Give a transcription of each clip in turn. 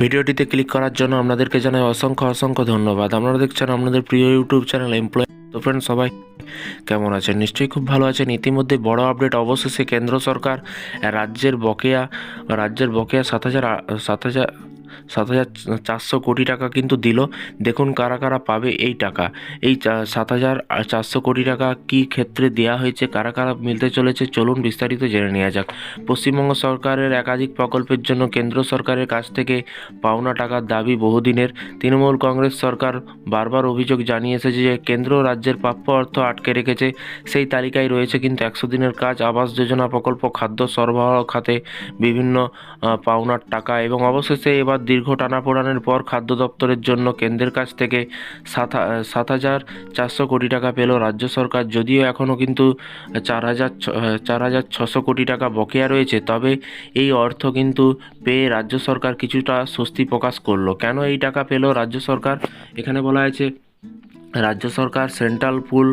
ভিডিওটিতে ক্লিক করার জন্য আপনাদেরকে জানাই অসংখ্য অসংখ্য ধন্যবাদ। আপনারা দেখছেন আপনাদের প্রিয় ইউটিউব চ্যানেল এমপ্লয় তো ফ্রেন্ড সবাই কেমন আছেন? নিশ্চয়ই খুব ভালো আছেন। ইতিমধ্যে বড় আপডেট অবশেষে কেন্দ্র সরকার, রাজ্যের বকেয়া রাজ্যের বকেয়া সাত হাজার সাত হাজার সাত হাজার চারশো কোটি টাকা কিন্তু দিল। দেখুন কারা কারা পাবে এই টাকা। এই সাত হাজার চারশো কোটি টাকা কী ক্ষেত্রে দেওয়া হয়েছে, কারা কারা মিলতে চলেছে, চলুন বিস্তারিত জেনে নেওয়া যাক। পশ্চিমবঙ্গ সরকারের একাধিক প্রকল্পের জন্য কেন্দ্র সরকারের কাছ থেকে পাওনা টাকার দাবি বহুদিনের। তৃণমূল কংগ্রেস সরকার বারবার অভিযোগ জানিয়ে এসেছে যে কেন্দ্র রাজ্যের প্রাপ্য অর্থ আটকে রেখেছে। সেই তালিকায় রয়েছে কিন্তু একশো দিনের কাজ, আবাস যোজনা প্রকল্প, খাদ্য সরবরাহ খাতে বিভিন্ন পাওনার টাকা এবং অবশেষে এবার দীর্ঘ টানাপোড়ানের পর খাদ্য দপ্তরের জন্য কেন্দ্রের কাছ থেকে সাত সাত হাজার চারশো কোটি টাকা পেল রাজ্য সরকার। যদিও এখনও কিন্তু চার হাজার চার হাজার ছশো কোটি টাকা বকেয়া রয়েছে, তবে এই অর্থ কিন্তু পেয়ে রাজ্য সরকার কিছুটা স্বস্তি প্রকাশ করল। কেন এই টাকা পেল রাজ্য সরকার? এখানে বলা হয়েছে, রাজ্য সরকার সেন্ট্রাল পুল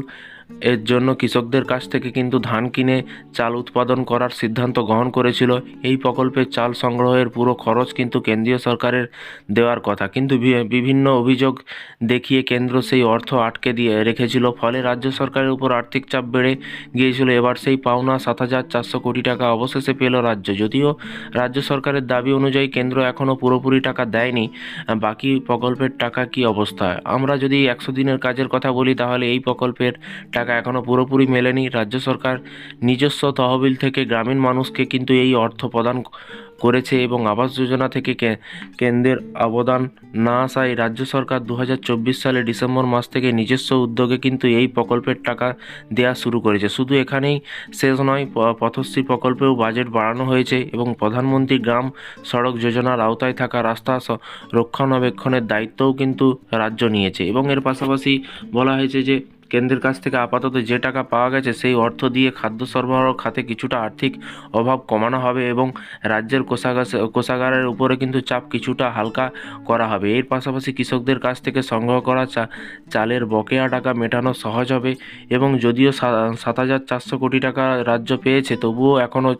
এর জন্য কৃষকদের কাছ থেকে কিন্তু ধান কিনে চাল উৎপাদন করার সিদ্ধান্ত গ্রহণ করেছিল। এই প্রকল্পের চাল সংগ্রহের পুরো খরচ কিন্তু কেন্দ্রীয় সরকারের দেওয়ার কথা। কিন্তু বিভিন্ন অভিযোগ দেখিয়ে কেন্দ্র সেই অর্থ আটকে দিয়ে রেখেছিল। ফলে রাজ্য সরকারের উপর আর্থিক চাপ বেড়ে গিয়েছিল। এবার সেই পাওনা সাত হাজার চারশো কোটি টাকা অবশেষে পেল রাজ্য। যদিও রাজ্য সরকারের দাবি অনুযায়ী কেন্দ্র এখনও পুরোপুরি টাকা দেয়নি, বাকি প্রকল্পের টাকা কি অবস্থা? আমরা যদি একশো দিনের কাজের কথা বলি, তাহলে এই প্রকল্পের টাকা এখনও পুরোপুরি মেলেনি। রাজ্য সরকার নিজস্ব তহবিল থেকে গ্রামীণ মানুষকে কিন্তু এই অর্থ প্রদান করেছে এবং আবাস যোজনা থেকে কেন্দ্রের অবদান না আসায় রাজ্য সরকার দু হাজার চব্বিশ সালে ডিসেম্বর মাস থেকে নিজস্ব উদ্যোগে কিন্তু এই প্রকল্পের টাকা দেওয়া শুরু করেছে। শুধু এখানেই শেষ নয় পথশ্রী প্রকল্পেও বাজেট বাড়ানো হয়েছে এবং প্রধানমন্ত্রী গ্রাম সড়ক যোজনার আওতায় থাকা রাস্তা রক্ষণাবেক্ষণের দায়িত্বও কিন্তু রাজ্য নিয়েছে এবং এর পাশাপাশি বলা হয়েছে যে কেন্দ্রের কাছ থেকে আপাতত যে টাকা পাওয়া গেছে, সেই অর্থ দিয়ে খাদ্য সরবরাহ খাতে কিছুটা আর্থিক অভাব কমানো হবে এবং রাজ্যের কোষাগার কোষাগারের উপরে কিন্তু চাপ কিছুটা হালকা করা হবে। এর পাশাপাশি কৃষকদের কাছ থেকে সংগ্রহ করা চালের বকেয়া টাকা মেটানো সহজ হবে এবং যদিও সাত হাজার চারশো কোটি টাকা রাজ্য পেয়েছে, তবুও এখনও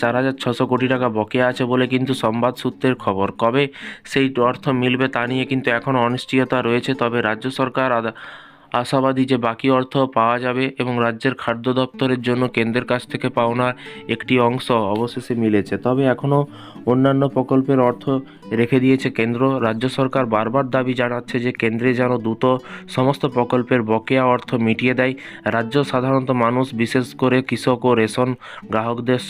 চার হাজার ছশো কোটি টাকা বকেয়া আছে বলে কিন্তু সংবাদ সূত্রের খবর। কবে সেই অর্থ মিলবে তা নিয়ে কিন্তু এখনও অনিশ্চয়তা রয়েছে, তবে রাজ্য সরকার আশাবাদী যে বাকি অর্থ পাওয়া যাবে এবং রাজ্যের খাদ্য দপ্তরের জন্য কেন্দ্রের কাছ থেকে পাওনা একটি অংশ অবশেষে মিলেছে। তবে এখনও অন্যান্য প্রকল্পের অর্থ রেখে দিয়েছে কেন্দ্র। রাজ্য সরকার বারবার দাবি জানাচ্ছে যে কেন্দ্রে যেন দ্রুত সমস্ত প্রকল্পের বকেয়া অর্থ মিটিয়ে দেয়। রাজ্য সাধারণত মানুষ, বিশেষ করে কৃষক ও রেশন গ্রাহকদের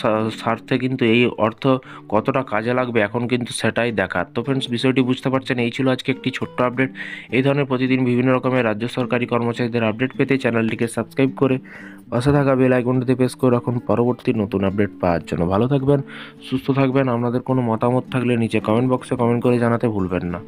স্বার্থে কিন্তু এই অর্থ কতটা কাজে লাগবে এখন কিন্তু সেটাই দেখার। তো ফ্রেন্ডস বিষয়টি বুঝতে পারছেন, এই ছিল আজকে একটি ছোট্ট আপডেট এই ধরনের প্রতিদিন বিভিন্ন রকমের রাজ্য সরকারি কর্মচারীদের আপডেট পেতে চ্যানেলটিকে সাবস্ক্রাইব করে পাশে থাকা বেল আইকনটিতে প্রেস করে রাখুন। পরবর্তী নতুন আপডেট পাওয়ার জন্য ভালো থাকবেন, সুস্থ থাকবেন। আপনাদের কোনো মতামত থাকলে নিচে কমেন্ট বক্সে কমেন্ট করে জানাতে ভুলবেন না।